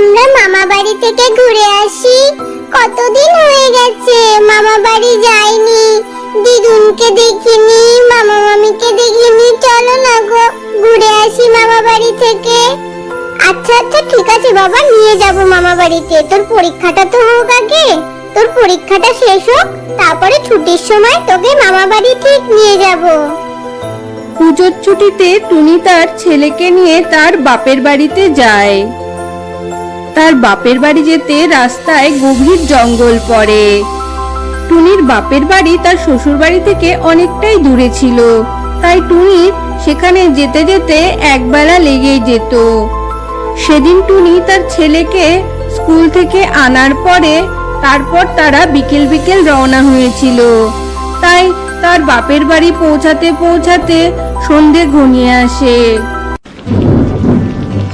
আমরা মামা বাড়ি থেকে ঘুরে আসি। কতদিন হয়ে গেছে মামা বাড়ি যাইনি। দিদুনকে দেখিনি, মামা মামিকে দেখিনি। চলো না গো, ঘুরে আসি মামা বাড়ি থেকে। আচ্ছা আচ্ছা ঠিক আছে বাবা, নিয়ে যাব মামা বাড়িতে। তোর পরীক্ষাটা তো হোক আগে। তোর পরীক্ষাটা শেষ হোক, তারপরে ছুটির সময় তোকে মামা বাড়ি ঠিক নিয়ে যাব। পুজোর ছুটিতে টুনি তার ছেলেকে নিয়ে তার বাপের বাড়িতে যায়। তার বাপের বাড়ি যেতে রাস্তায় গভীর জঙ্গল পড়ে। টুনির বাপের বাড়ি তার শ্বশুর বাড়ি থেকে অনেকটাই দূরে ছিল। তাই টুনির সেখানে যেতে যেতে একবেলা লেগেই যেত। সেদিন টুনি তার ছেলেকে স্কুল থেকে আনার পরে তারপর তারা বিকেল বিকেল রওনা হয়েছিল। তাই তার বাপের বাড়ি পৌঁছাতে পৌঁছাতে সন্ধে ঘনিয়ে আসে।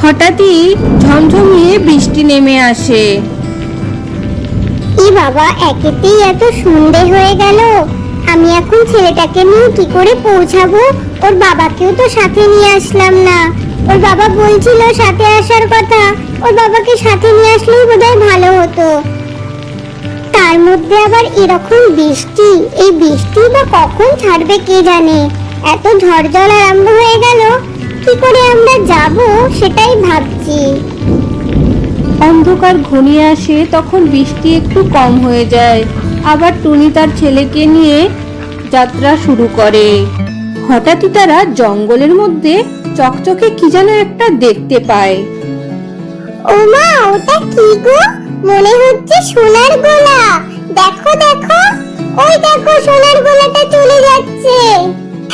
হঠাৎই ঝমঝমিয়ে বৃষ্টি নেমে আসে। ই বাবা, একেতেই এত সন্ধে হয়ে গেল। আমি এখন ছেলেটাকে নিয়ে কি করে পৌঁছাবো? ওর বাবাকেও তো সাথে নিয়ে আসলাম না। ওর বাবা বলছিল সাথে আসার কথা। ওর বাবাকে সাথে নিয়ে আসলেই বোধহয় ভালো হতো। তার মধ্যে আবার এরকম বৃষ্টি। এই বৃষ্টি বা কখন ছাড়বে কে জানে? এত ঝড় জল আরম্ভ হয়ে গেল। কি করে আমরা যাব সেটাই ভাবছি। অন্ধকার ঘনিয়ে আসে তখন বৃষ্টি একটু কম হয়ে যায়। আবার টুনি তার ছেলেকে নিয়ে যাত্রা শুরু করে। হঠাৎই তারা জঙ্গলের মধ্যে চকচকে কি যেন একটা দেখতে পায়। ও মা ওটা কি গো? মনে হচ্ছে সোনার গোলা। দেখো দেখো। ওই দেখো সোনার গোলাটা চলে যাচ্ছে।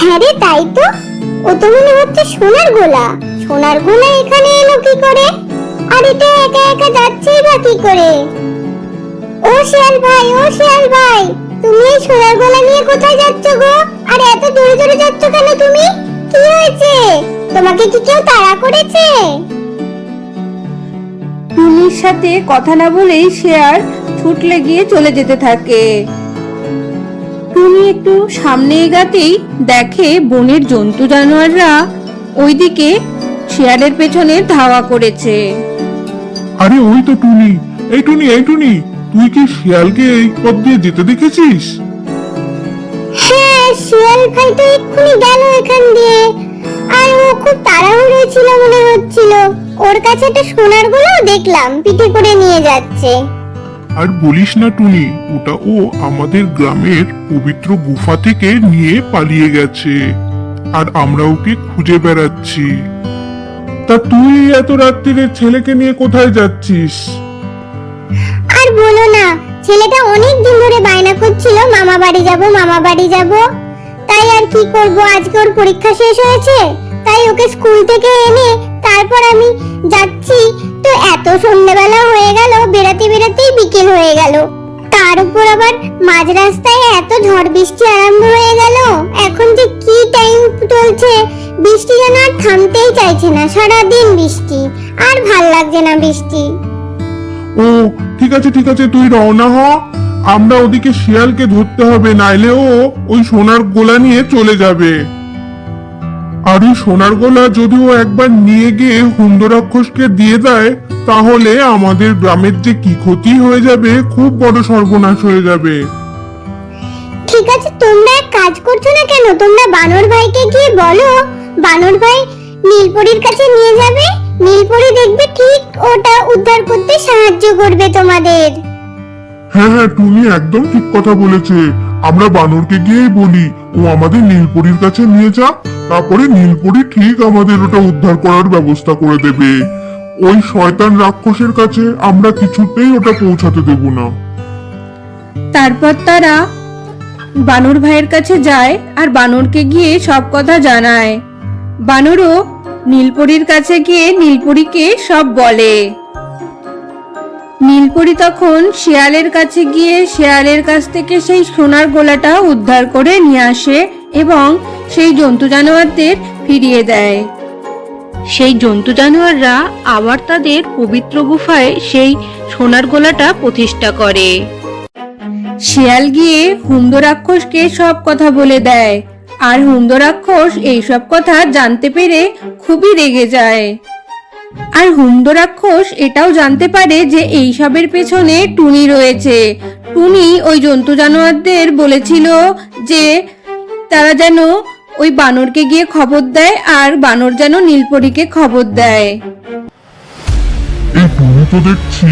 হ্যাঁ রে তাই তো। ও তো মনে হচ্ছে সোনার গোলা। সোনার গোলা এখানে এলো কি করে? আর এটা একা একা যাচ্ছেই বা কি করে? ও শিয়াল ভাই, ও শিয়াল ভাই, তুমি এই সোনার গোলা নিয়ে কোথায় যাচ্ছ গো? আর এত দূরে দূরে যাচ্ছ কেন তুমি? কি হয়েছে? তোমাকে কি কেউ তাড়া করেছে? টুনির সাথে কথা না বলেই আর ছুটলে গিয়ে চলে যেতে থাকে। টুনি একটু সামনে এগাতেই দেখে বনের জন্তু জানোয়াররা ওইদিকে শেয়ালের পেছনে ধাওয়া করেছে। আরে ওই তো টুনি এই টুনি এই টুনি তুই কি শিয়ালকে এই পথ দিয়ে যেতে দেখেছিস? হ্যাঁ শিয়াল ভাই তো এক্ষুনি গেল এখান দিয়ে। আর ও খুব তাড়াহুড়ো ছিল মনে হচ্ছিল। ওর কাছে একটা সোনারগুলো দেখলাম পিঠে করে নিয়ে যাচ্ছে। আর বলিস না টুনি, ওটা ও আমাদের গ্রামের পবিত্র গুফা থেকে নিয়ে পালিয়ে গেছে। আর আমরা ওকে খুঁজে বেড়াচ্ছি। তা তুই এত রাত্রিরে ছেলেকে নিয়ে কোথায় যাচ্ছিস? আর বলো না, ছেলেটা অনেক দিন ধরে বায়না করছিল, মামা বাড়ি যাব, মামা বাড়ি যাব। তাই আর কি করব, আজকে ওর পরীক্ষা শেষ হয়েছে, তাই ওকে স্কুল থেকে এনে তারপর আমি যাচ্ছি তো এত সন্ধ্যেবেলা হয়ে গেল, বেড়াতে বেড়াতেই বিকেল হয়ে গেল। তার উপর আবার মাঝ রাস্তায় এত ঝড় বৃষ্টি আরম্ভ হয়ে গেল, এখন যে কি টাইম চলছে, বৃষ্টি যেন আর থামতেই চাইছে না, সারাদিন বৃষ্টি, আর ভালো লাগছে না বৃষ্টি। ও, ঠিক আছে ঠিক আছে, তুই রওনা হ, আমরা ওদিকে শিয়ালকে ধরতে হবে, নাইলে ও ওই সোনার গোলা নিয়ে চলে যাবে। আর ওই সোনার গোলা যদি ও একবার নিয়ে গিয়ে হুন্দরাক্ষসকে দিয়ে দেয় তাহলে আমাদের গ্রামের যে কি ক্ষতি হয়ে যাবে খুব বড় সর্বনাশ হয়ে যাবে। ঠিক আছে তোমরা এক কাজ করছ না কেন? তোমরা বানর ভাইকে গিয়ে বলো বানর ভাই নীলপরির কাছে নিয়ে যাবে নীলপরি দেখবে ঠিক ওটা উদ্ধার করতে সাহায্য করবে তোমাদের। হ্যাঁ হ্যাঁ তুমি একদম ঠিক কথা বলেছে। আমরা বানরকে গিয়েই বলি, ও আমাদের নীলপরির কাছে নিয়ে যা, তারপরে নীলপরি ঠিক আমাদের ওটা উদ্ধার করার ব্যবস্থা করে দেবে। ওই শয়তান রাক্ষসের কাছে আমরা কিছুতেই ওটা পৌঁছাতে দেব না। তারপর তারা বানর ভাইয়ের কাছে যায় আর বানরকে গিয়ে সব কথা জানায়। বানরও নীলপরির কাছে গিয়ে নীলপরিকে সব বলে। নীলপরি তখন শেয়ালের কাছে গিয়ে শেয়ালের কাছ থেকে সেই সোনার গোলাটা উদ্ধার করে নিয়ে আসে এবং সেই জন্তু জানোয়ারদের ফিরিয়ে দেয়। সেই জন্তু জানোয়াররা আবার তাদের পবিত্র গুফায় সেই সোনার গোলাটা প্রতিষ্ঠা করে। শিয়াল গিয়ে হুমদো রাক্ষসকে সব কথা বলে দেয়। আর হুমদো রাক্ষস এইসব কথা জানতে পেরে খুবই রেগে যায়। আর রাক্ষস এটাও জানতে পারে যে এইসবের পেছনে টুনি রয়েছে। টুনি ওই জন্তু জানোয়ারদের বলেছিল যে তারা যেন ওই বানরকে গিয়ে খবর দেয় আর বানর যেন নীলপরীকে খবর দেয়। এই টুনি তো দেখছি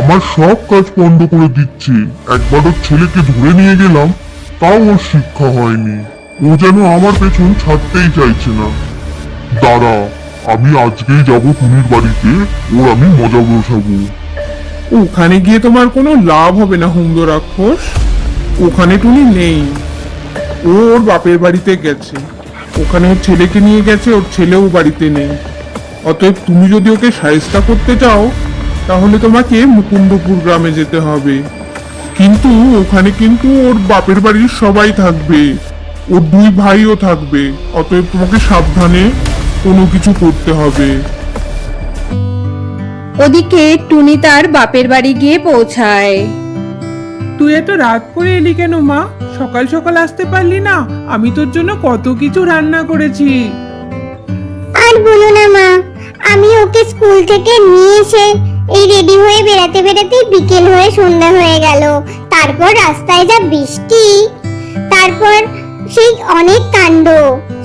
আমার সব কাজ পণ্ড করে দিচ্ছে। একবার ওর ছেলেকে ধরে নিয়ে গেলাম, তাও ওর শিক্ষা হয়নি। ও যেন আমার পেছন ছাড়তেই চাইছে না। দাঁড়া আমি আজকেই যাব টুনির বাড়িতে, ওর আমি মজা বসাবো। ওখানে গিয়ে তোমার কোনো লাভ হবে না হুমদো রাক্ষস। ওখানে টুনি নেই। ও ওর বাপের বাড়িতে গেছে। ওখানে ওর ছেলেকে নিয়ে গেছে, ওর ছেলেও বাড়িতে নেই। অতএব তুমি যদি ওকে সাহেস্তা করতে চাও, তাহলে তোমাকে মুকুন্দপুর গ্রামে যেতে হবে। কিন্তু ওখানে কিন্তু ওর বাপের বাড়ির সবাই থাকবে। ওর দুই ভাইও থাকবে। অতএব তোমাকে সাবধানে কোনো কিছু করতে হবে। ওদিকে টুনি তার বাপের বাড়ি গিয়ে পৌঁছায়। তুই এত রাত করে এলি কেন মা? সকাল সকাল আসতে পারলি না। আমি তোর জন্য কত কিছু রান্না করেছি। আর বলো না মা। আমি ওকে স্কুল থেকে নিয়ে এসে এই রেডি হয়ে বেড়াতে বেড়াতে বিকেল হয়ে সন্ধ্যা হয়ে গেল। তারপর রাস্তায় যা বৃষ্টি তারপর সেই অনেক কাণ্ড।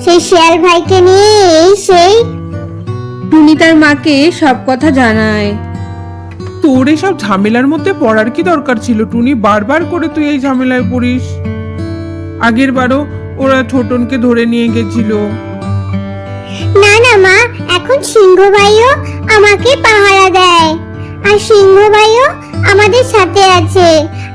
সেই শিয়াল ভাইকে নিয়ে এই সেই টুনি তার মাকে সব কথা জানায়। তোর এসব ঝামেলার মধ্যে পড়ার কি দরকার ছিল টুনি? বারবার করে তুই এই ঝামেলায় পড়িস। আগের বারও ওরা ছোটনকে ধরে নিয়ে গেছিল। না না মা এখন সিংহ ভাইও আমাকে পাহারা দেয়। আর সিংহ ভাইও আমাদের সাথে আছে।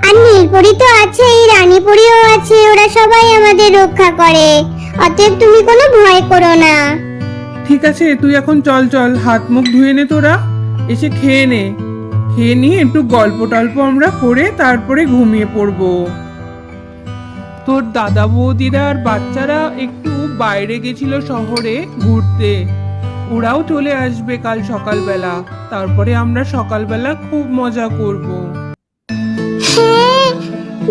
আর নীলপরি তো আছে, এই রানীপুরিও আছে, ওরা সবাই আমাদের রক্ষা করে। অতএব তুমি কোনো ভয় করো না। ঠিক আছে, তুই এখন চল চল, হাত মুখ ধুয়ে নে তোরা। এসে খেয়ে নে। খেয়ে নিয়ে একটু গল্প টল্প আমরা করে তারপরে ঘুমিয়ে পড়ব। তোর দাদা বৌদিরা আর বাচ্চারা একটু বাইরে গেছিল শহরে ঘুরতে। ওরাও চলে আসবে কাল সকালবেলা। তারপরে আমরা সকালবেলা খুব মজা করব।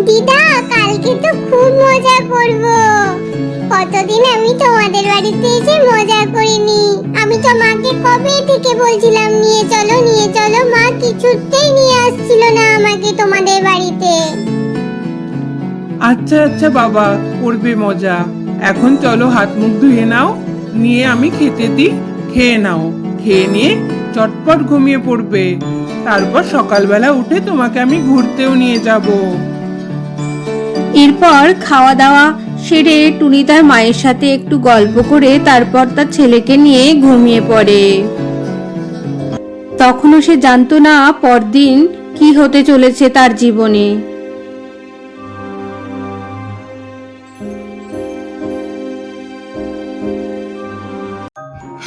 দিদা, কালকে তো খুব মজা করব। কতদিন আমি তোমাদের বাড়িতে এসে মজা করিনি। আমি তো মাকে কবে থেকে বলছিলাম, নিয়ে চলো নিয়ে চলো। মা কিছুতেই নিয়ে আসছিল না আমাকে তোমাদের বাড়িতে। আচ্ছা আচ্ছা বাবা, করবে মজা। এখন চলো হাত মুখ ধুয়ে নাও, নিয়ে আমি খেতে দিই, খেয়ে নাও। খেয়ে নিয়ে চটপট ঘুমিয়ে পড়বে। তারপর সকালবেলা উঠে তোমাকে আমি ঘুরতেও নিয়ে যাব। এরপর খাওয়া দাওয়া সেরে টুনি তার মায়ের সাথে একটু গল্প করে তারপর তার ছেলেকে নিয়ে ঘুমিয়ে পড়ে। তখনও সে জানতো না পরদিন কি হতে চলেছে তার জীবনে।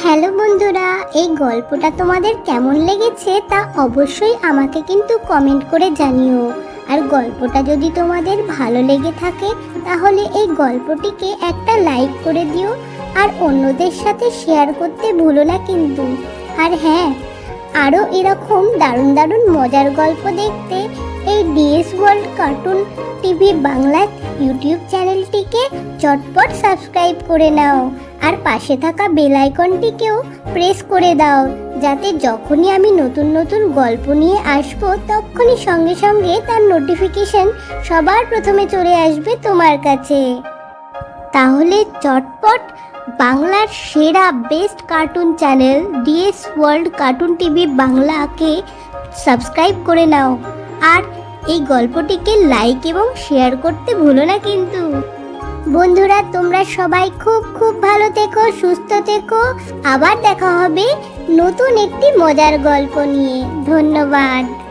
হ্যালো বন্ধুরা, এই গল্পটা তোমাদের কেমন লেগেছে তা অবশ্যই আমাকে কিন্তু কমেন্ট করে জানিও। আর গল্পটা যদি তোমাদের ভালো লেগে থাকে, তাহলে এই গল্পটিকে একটা লাইক করে দিও আর অন্যদের সাথে শেয়ার করতে ভুলো না কিন্তু। আর হ্যাঁ আরও এরকম দারুণ দারুণ মজার গল্প দেখতে এই DS world cartoon TV Bangla YouTube চ্যানেলটিকে চটপট সাবস্ক্রাইব করে নাও। আর পাশে থাকা বেল আইকনটিকেও প্রেস করে দাও, যাতে যখনই আমি নতুন নতুন গল্প নিয়ে আসব, তখনই সঙ্গে সঙ্গে তার নোটিফিকেশন সবার প্রথমে চলে আসবে তোমার কাছে। তাহলে চটপট বাংলার সেরা best cartoon channel DS world cartoon TV বাংলাকে সাবস্ক্রাইব করে নাও। আর এই গল্পটিকে লাইক এবং শেয়ার করতে ভুলো না কিন্তু। বন্ধুরা, তোমরা সবাই খুব খুব ভালো থেকো, সুস্থ থেকো। আবার দেখা হবে নতুন একটি মজার গল্প নিয়ে। ধন্যবাদ।